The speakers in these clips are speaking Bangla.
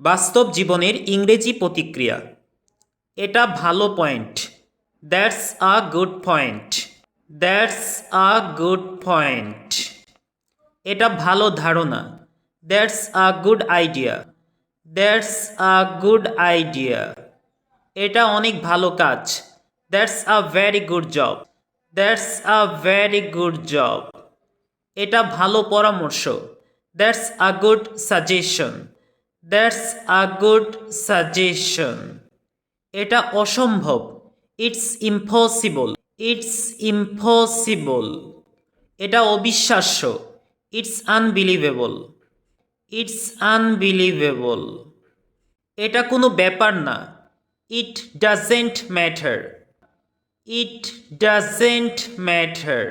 বাস্তব জীবনের ইংরেজি প্রতিক্রিয়া। এটা ভালো point. That's a good point that's a good point এটা ভালো ধারণা। That's a good idea that's a good idea এটা অনেক ভালো কাজ। That's a very good job that's a very good job এটা ভালো পরামর্শ। That's a good suggestion that's a good suggestion এটা অসম্ভব। ইটস ইম্পসিবল ইটস ইম্পসিবল এটা অবিশ্বাস্য। ইটস আনবিলিভেবল ইটস আনবিলিভেবল এটা কোনো ব্যাপার না। It doesn't matter it doesn't matter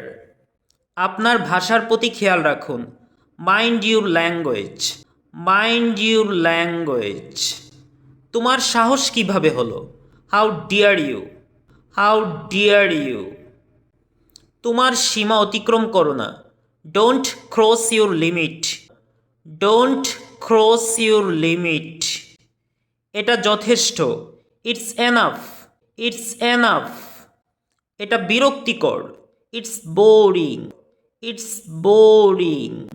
আপনার ভাষার প্রতি খেয়াল রাখুন। Mind your language mind your language. তোমার সাহস কীভাবে হলো? How dare you? How dare you? তোমার সীমা অতিক্রম করো না। Don't cross your limit. Don't cross your limit. এটা যথেষ্ট। It's enough. It's enough. এটা বিরক্তিকর। It's boring. It's boring.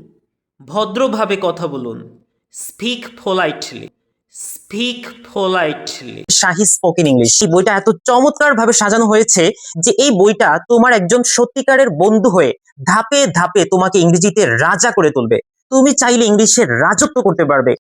ভদ্রভাবে কথা বলুন। Speak politely speak politely Shahi spoken English এই বইটা এত চমৎকার ভাবে সাজানো হয়েছে যে এই বইটা তোমার একজন সত্যিকারের বন্ধু হয়ে ধাপে ধাপে তোমাকে ইংরেজিতে রাজা করে তুলবে। তুমি চাইলে ইংলিশের রাজত্ব করতে পারবে।